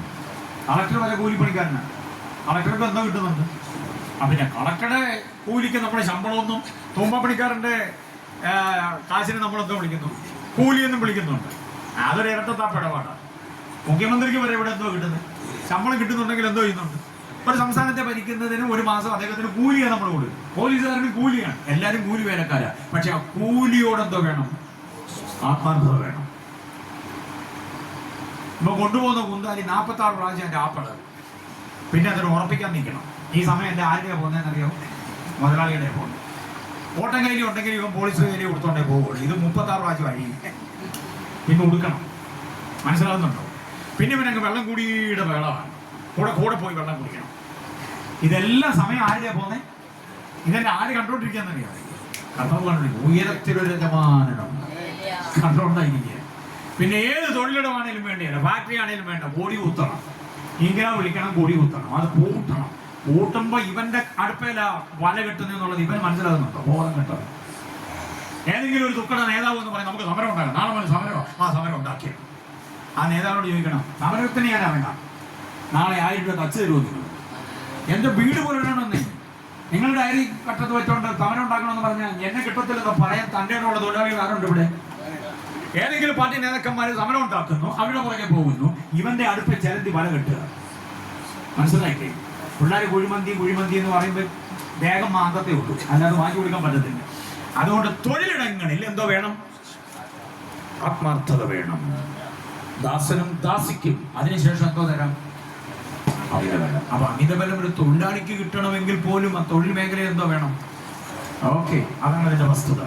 കളക്ടർ വരെ കൂലിപ്പണിക്കാരനാണ് കളക്ടർക്ക് എന്തോ കിട്ടുന്നുണ്ട്. പിന്നെ കണക്കടെ കൂലിക്ക് നമ്മുടെ ശമ്പളമൊന്നും തൂമ്പപ്പണിക്കാരന്റെ കാശിനെ നമ്മളെന്തോ വിളിക്കുന്നു. കൂലിയെന്നും വിളിക്കുന്നുണ്ട്. അതൊരു ഇരട്ടത്താപ്പ് ഇടപാടാണ് മുഖ്യമന്ത്രിക്ക് വരെ ഇവിടെ എന്തോ കിട്ടുന്നത്? ശമ്പളം കിട്ടുന്നുണ്ടെങ്കിൽ എന്തോ ചെയ്യുന്നുണ്ട്? ഒരു സംസ്ഥാനത്തെ ഭരിക്കുന്നതിന് ഒരു മാസം അദ്ദേഹത്തിന് കൂലിയാണ് നമ്മൾ കൊടുക്കും പോലീസുകാരന് കൂലിയാണ്. എല്ലാവരും കൂലി വേലക്കാരാ. പക്ഷെ ആ കൂലിയോടെന്തോ വേണം? ആത്മാർത്ഥത വേണം. ഇപ്പൊ കൊണ്ടുപോകുന്ന കുന്താലി നാൽപ്പത്തി ആറ് പ്രാവശ്യം എന്റെ ആപ്പൾ പിന്നെ അതിന് ഉറപ്പിക്കാൻ നിൽക്കണം. ഈ സമയം എന്റെ ആരുടെ പോകുന്നതെന്നറിയോ മുതലാളിയുടെ പോകുന്നത് ഓട്ടം കയ്യിൽ ഉണ്ടെങ്കിൽ ഇവൻ പോളിസ് കയ്യിൽ കൊടുത്തോണ്ടേ പോകുള്ളൂ ഇത് മുപ്പത്താറ് പ്രാവശ്യം അഴി പിന്നെ ഉടുക്കണം. മനസ്സിലാവുന്നുണ്ടോ പിന്നെ ഇവനങ്ങ് വെള്ളം കൂടിയുടെ വേളമാണ് കൂടെ കൂടെ പോയി വെള്ളം കുടിക്കണം. ഇതെല്ലാം സമയം ആരുടെയാ പോകുന്നത് ഇതെന്നെ ആര് കണ്ടോണ്ടിരിക്കാന്നറിയാം കർത്താവ് കണ്ടോണ്ടിരിക്കും ഉയരത്തിലൊരു യജമാനനുണ്ട്. കണ്ടോണ്ടായിരിക്കുക പിന്നെ ഏത് തൊഴിലിടമാണേലും വേണ്ടിയല്ല. ഫാക്ടറി ആണേലും വേണ്ട. പൊടി കുത്തണം. ഇങ്ങനെ വിളിക്കണം പൊടി കുത്തണം. അത് പൂട്ടണം. പൂട്ടുമ്പോ ഇവന്റെ അടുപ്പേല വല കെട്ടുന്നെന്നുള്ളത് ഇവൻ മനസ്സിലാകുന്നുണ്ടോ? ബോധം കെട്ടത് ഏതെങ്കിലും ഒരു ദുഃഖ നേതാവ് എന്ന് പറയും നമുക്ക് സമരം ഉണ്ടാക്കാം. നാളെ മുതൽ സമരം ആ സമരം ഉണ്ടാക്കിയത് ആ നേതാവിനോട് ചോദിക്കണം സമരത്തിന് ഞാൻ ഇറങ്ങാം. നാളെ ആയിരം രൂപ തച്ച് തരുമോ നിങ്ങൾ? എന്റെ വീട് പോലെ ഇടണമെന്നേ നിങ്ങളുടെ അരി കട്ടത്ത് വെച്ചോണ്ട് സമരം ഉണ്ടാക്കണമെന്ന് പറഞ്ഞാൽ എന്നെ കിട്ടത്തില്ലെന്ന് പറയാൻ തന്റെ ഉള്ള തൊഴിലാളികൾ ആരുണ്ട് ഇവിടെ? ഏതെങ്കിലും പാർട്ടി നേതാക്കന്മാർ സമരം ഉണ്ടാക്കുന്നു അവരുടെ പുറകെ പോകുന്നു ഇവന്റെ അടുപ്പ് ചലന്തി വല കെട്ടുക. മനസ്സിലായില്ലേ? പിള്ളേർ കുഴിമന്തി കുഴിമന്തി എന്ന് പറയുമ്പോൾ വേഗം മാന്തത്തെ ഉള്ളൂ. അല്ലാതെ വാങ്ങി കൊടുക്കാൻ പറ്റത്തില്ല. അതുകൊണ്ട് തൊഴിലിടങ്ങളിൽ എന്തോ വേണം? ആത്മാർത്ഥത വേണം. ദാസനും ദാസിക്കും. അതിനുശേഷം എന്തോ തരാം? അമിതബലം അപ്പൊ അമിതബലം ഒരു തൊഴിലാളിക്ക് കിട്ടണമെങ്കിൽ പോലും ആ തൊഴിൽ മേഖല എന്തോ വേണം? ഓക്കെ അതാണ് അതിന്റെ വസ്തുത.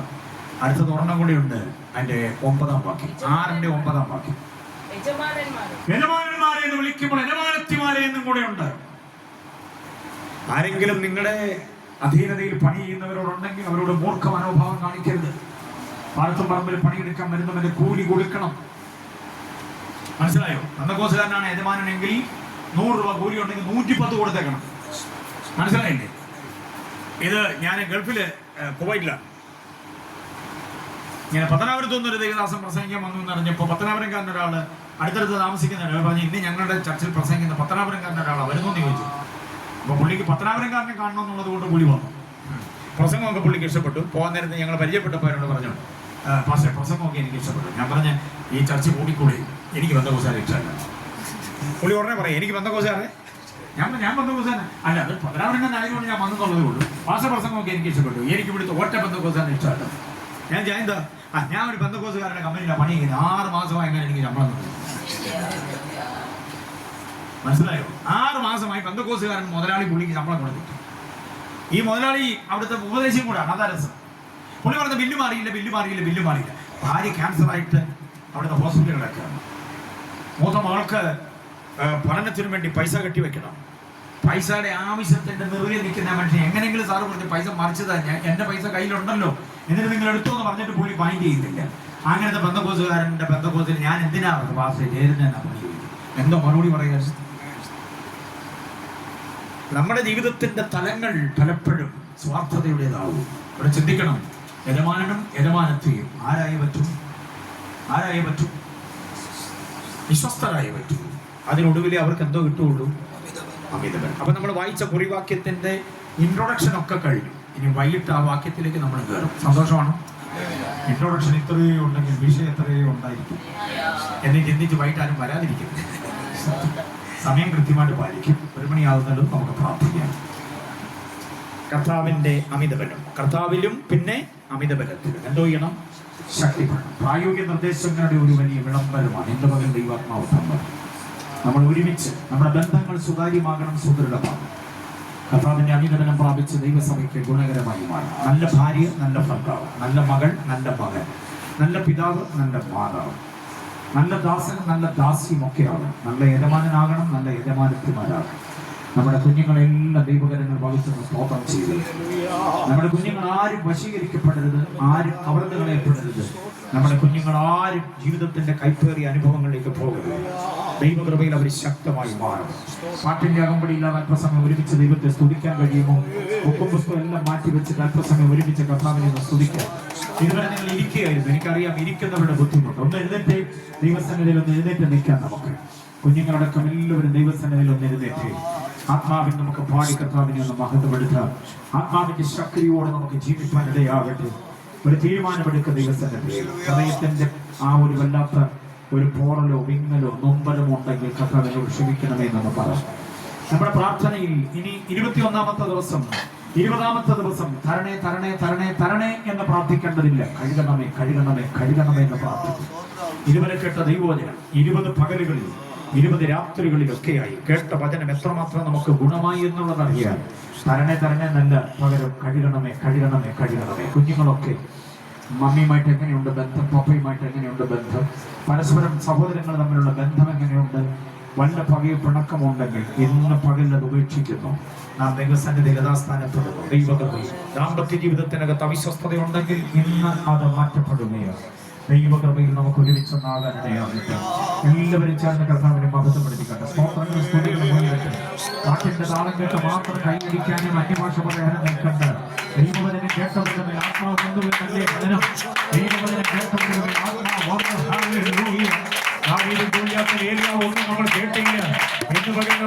അടുത്ത ഒരെണ്ണം കൂടി ഉണ്ട്. അതിന്റെ ഒമ്പതാം വാക്യം. ആറിന്റെ ഒമ്പതാം വാക്യം. യജമാനന്മാരും. യജമാനന്മാരെ എന്ന് വിളിക്കുമ്പോൾ യജമാനത്തിമാരെ എന്നും കൂടെ ഉണ്ട്. ആരെങ്കിലും നിങ്ങളുടെ അധീനതയിൽ പണി ചെയ്യുന്നവരോടുണ്ടെങ്കിൽ അവരോട് മൂർഖ മനോഭാവം കാണിക്കരുത്. പാലത്തും പറമ്പിൽ പണിയെടുക്കാൻ വരുന്നവന്റെ കൂലി കൊടുക്കണം. മനസ്സിലായോ? നന്ദകോസുകാരനാണ് യജമാനെങ്കിൽ നൂറ് രൂപ കൂലി ഉണ്ടെങ്കിൽ നൂറ്റി പത്ത് കൊടുത്തേക്കണം. മനസ്സിലായില്ലേ? ഇത് ഞാൻ ഗൾഫിൽ കുവൈറ്റിലാണ് ഇങ്ങനെ പത്തനാപുരത്ത് നിന്നൊരു ദേവദാസം പ്രസംഗിക്കാൻ വന്നു എന്നറിഞ്ഞപ്പോൾ പത്തനാപുരംകാരൻ ഒരാൾ അടുത്തടുത്ത് താമസിക്കുന്ന ഒരാൾ പറഞ്ഞു ഇന്ന് ഞങ്ങളുടെ ചർച്ചിൽ പ്രസംഗിക്കുന്ന പത്തനാപുരംകാരൻ ഒരാളാണ് വരുന്നു? എന്ന് ചോദിച്ചു. അപ്പോൾ പുള്ളിക്ക് പത്തനാപുരംകാരനെ കാണണം എന്നുള്ളത് കൊണ്ട് പുള്ളി വന്നു. പ്രസംഗമൊക്കെ പുള്ളിക്ക് ഇഷ്ടപ്പെട്ടു. പോകാൻ നേരത്തെ ഞങ്ങൾ പരിചയപ്പെട്ടപ്പോൾ അവരോട് പറഞ്ഞു പക്ഷേ പ്രസംഗമൊക്കെ എനിക്ക് ഇഷ്ടപ്പെട്ടു. ഞാൻ പറഞ്ഞ ഈ ചർച്ച കൂടിക്കൂടി. എനിക്ക് ബന്ധകോസാരെ ഇഷ്ടമല്ല. പുള്ളി ഉടനെ പറയും എനിക്ക് ബന്ധകോസാരെ ഞാൻ ഞാൻ ബന്ധകോസാനെ അല്ല അത് പത്തനാപുരംകാരൻ ആയതുകൊണ്ട് ഞാൻ വന്നെന്നുള്ളത് കൊണ്ട് പാസ്റ്റർ പ്രസംഗമൊക്കെ എനിക്ക് ഇഷ്ടപ്പെട്ടു. എനിക്ക് ഇവിടുത്തെ ഒറ്റ ബന്ധകോസാനെ ഇഷ്ടമല്ല. ഞാൻ ജയന്ത ആ ഞാൻ ഒരു ബന്ധക്കോസുകാരുടെ കമ്പനിയിലാണ് പണി ചെയ്യുന്നത് ആറ് മാസമായി അങ്ങനെ എനിക്ക് ശമ്പളം മനസ്സിലായോ? ആറ് മാസമായി ബന്ധക്കോസുകാരൻ മുതലാളി പുള്ളിക്ക് ശമ്പളം കൊടുത്തിട്ടു. ഈ മുതലാളി അവിടുത്തെ ഉപദേശം കൂടാണ് അതാ രസം പുള്ളി പറഞ്ഞ ബില്ല് മാറിയില്ല ബില്ല് മാറിയില്ല ബില്ല് മാറിയില്ല. ഭാര്യ ക്യാൻസർ ആയിട്ട് അവിടുത്തെ ഹോസ്പിറ്റലിൽ മൂത്ത മകൾക്ക് പഠനത്തിനു വേണ്ടി പൈസ കെട്ടി വെക്കണം. പൈസയുടെ ആവശ്യത്തിന്റെ നിറയെ നിൽക്കുന്ന മനുഷ്യൻ എങ്ങനെയെങ്കിലും സാറ് പറഞ്ഞ് പൈസ മറിച്ചു തന്നെ എന്റെ പൈസ കയ്യിലുണ്ടല്ലോ. എന്നിട്ട് നിങ്ങൾ എടുത്തു എന്ന് പറഞ്ഞിട്ട് പോലും മൈൻഡ് ചെയ്യുന്നില്ല. അങ്ങനത്തെ ബന്ധക്കോസുകാരന്റെ ബന്ധക്കോസിൽ ഞാൻ എന്തിനാ പാസ് ചേരുന്നതെന്നാ പുള്ളി എന്തോ മറുപടി പറയാ നമ്മുടെ ജീവിതത്തിന്റെ തലങ്ങൾ പലപ്പോഴും സ്വാർത്ഥതയുടേതാവും. ഇവിടെ ചിന്തിക്കണം. യജമാനനും യജമാനത്തെയും ആരായി പറ്റും? ആരായി പറ്റും? വിശ്വസ്തരായി പറ്റും. അതിനൊടുവിലെ അവർക്ക് എന്തോ കിട്ടുള്ളൂ അമിതബലം അപ്പൊ നമ്മൾ വായിച്ച കുറിവാക്യത്തിന്റെ ഇൻട്രൊഡക്ഷൻ ഒക്കെ കഴിഞ്ഞു. ഇനി വൈകിട്ട് ആ വാക്യത്തിലേക്ക് നമ്മൾ കയറും. സന്തോഷമാണോ? ഇൻട്രൊഡക്ഷൻ ഇത്രയേ ഉണ്ടെങ്കിൽ വിഷയം എത്രയേ ഉണ്ടായിരിക്കും. എന്നെ ചിന്തിച്ച് വൈകിട്ട് ആരും വരാതിരിക്കും സമയം കൃത്യമായിട്ട് പാലിക്കും. ഒരു മണിയാവുന്നതും നമുക്ക് പ്രാർത്ഥിക്കാം. കർത്താവിന്റെ അമിതബലം. കർത്താവിലും പിന്നെ അമിതബലത്തിലും എന്തോ ചെയ്യണം? ശക്തി പ്രായോഗിക നിർദ്ദേശങ്ങളുടെ ഒരു വലിയ വിളംബരമാണ്. എന്റെ മകൻ ദൈവാത്മാവ് നമ്മൾ ഒരുമിച്ച് നമ്മുടെ ബന്ധങ്ങൾ സുതാര്യമാകണം സുദൃഢമാകണം. കർത്താവിന്റെ അമിതബലം പ്രാപിച്ച് ദൈവസഭയ്ക്ക് ഗുണകരമായി മാറി. നല്ല ഭാര്യ നല്ല ഭർത്താവ്. നല്ല മകൾ നല്ല മകൻ. നല്ല പിതാവ് നല്ല മാതാവ്. നല്ല ദാസനും നല്ല ദാസിയും ഒക്കെയാണ്. നല്ല യജമാനനാകണം നല്ല യജമാനത്തിമാരാകണം. നമ്മുടെ കുഞ്ഞുങ്ങളെല്ലാം ദൈവകരങ്ങൾ വഹിച്ചെന്ന് സ്തോത്രം ചെയ്ത്. നമ്മുടെ കുഞ്ഞുങ്ങൾ ആരും വശീകരിക്കപ്പെടരുത് ആരും കവർന്നു കളയപ്പെടരുത്. നമ്മുടെ കുഞ്ഞുങ്ങൾ ആരും ജീവിതത്തിന്റെ കൈപ്പേറിയ അനുഭവങ്ങളിലേക്ക് പോകരുത്. ദൈവകൃപയിൽ അവർ ശക്തമായി മാറും. പാട്ടിന്റെ അകമ്പടിയില്ലാതെ അല്പസമയം ഒരുമിച്ച് ദൈവത്തെ സ്തുതിക്കാൻ കഴിയുമോ? ബുക്കും പുസ്തകം എല്ലാം മാറ്റി വെച്ചിട്ട് അല്പസമയം ഒരുമിച്ച് കർത്താവിനെ സ്തുതിക്കാം. ഇതുവരെ ഇരിക്കുകയായിരുന്നു. എനിക്കറിയാം ഇരിക്കുന്നവരുടെ ബുദ്ധിമുട്ട്. ഒന്ന് എഴുന്നേറ്റ് ദൈവസന്നിധിയിൽ ഒന്ന് എഴുന്നേറ്റ് നിൽക്കാം നമുക്ക്. കുഞ്ഞുങ്ങളടക്കം എല്ലാവരും ദൈവസന്നിധിയിൽ ഒന്ന് എഴുന്നേറ്റ്. ആത്മാവിന് നമുക്ക് പാടി കർത്താവിനെ ഒന്ന് മഹത്വപ്പെടുത്താം. ആത്മാവിന്റെ ശക്തിയോടെ നമുക്ക് ജീവിക്കാൻ ഇടയാകട്ടെ. ഒരു തീരുമാനമെടുക്കുക ദൈവസന്നിധിയിൽ. ഹൃദയത്തിന്റെ ആ ഒരു വല്ലാത്ത ഒരു പോറലോ വിങ്ങലോ നൊമ്പലോ ഉണ്ടെങ്കിൽ കർത്താവിനോട് ക്ഷമിക്കണമേ എന്ന് പറയാം നമ്മുടെ പ്രാർത്ഥനയിൽ ഇനി ഇരുപത്തിയൊന്നാമത്തെ ദിവസം ഇരുപതാമത്തെ ദിവസം തരണേ തരണേ തരണേ തരണേ എന്ന് പ്രാർത്ഥിക്കേണ്ടതില്ല. കഴുകണമേ കഴുകണമേ കഴുകണമേ എന്ന് പ്രാർത്ഥിക്കും. ഇതുവരെ കേട്ട ദൈവവചനം ഇരുപത് പകലുകളിൽ ഇരുപത് രാത്രികളിലൊക്കെയായി കേട്ട വചനം എത്രമാത്രം നമുക്ക് ഗുണമായി എന്നുള്ളത് അറിയാൻ. തരണേ തരണേ നല്ല പകരം കഴുകണമേ കഴുകണമേ കഴുകണമേ. കുഞ്ഞുങ്ങളൊക്കെ മമ്മിയുമായിട്ട് എങ്ങനെയുണ്ട് ബന്ധം? പപ്പയുമായിട്ട് എങ്ങനെയുണ്ട് ബന്ധം? പരസ്പരം സഹോദരങ്ങൾ തമ്മിലുള്ള ബന്ധം എങ്ങനെയുണ്ട്? വല്ല പകയും പിണക്കമുണ്ടെങ്കിൽ ഇന്ന് പകലത് ഉപേക്ഷിക്കുന്നു. നാം ദൈവസന്നിധി യഥാസ്ഥാനപ്പെടുന്നു ദൈവകൃപയിൽ ദാമ്പത്യ ജീവിതത്തിനകത്ത് അവിശ്വസ്തതയുണ്ടെങ്കിൽ ഇന്ന് അത് മാറ്റപ്പെടുകയാണ്. ദൈവകൃപയിൽ നമുക്ക് ഒരുമിച്ച് നാകാനിടയാകട്ടെ എല്ലാവരും ചേർന്ന് കർത്താവിനെ മഹത്വപ്പെടുത്തിക്കട്ടെ സ്തോത്രങ്ങൾ സ്തുതികൾ പാട്ടിന്റെ താളം കേട്ട് മാത്രം കൈവരിക്കാനും അന്യഭാഷ പറയാനും നിൽക്കണ്ട. ദൈവവചനം കേട്ടവരുടെ ആത്മാവ് കൊണ്ടുവരുന്നല്ലേ വചനം ദൈവവചനം കേട്ടവരുടെ ആത്മാവ് ഒന്നും നമ്മൾ കേട്ടില്ല. എന്ന് പറയുന്ന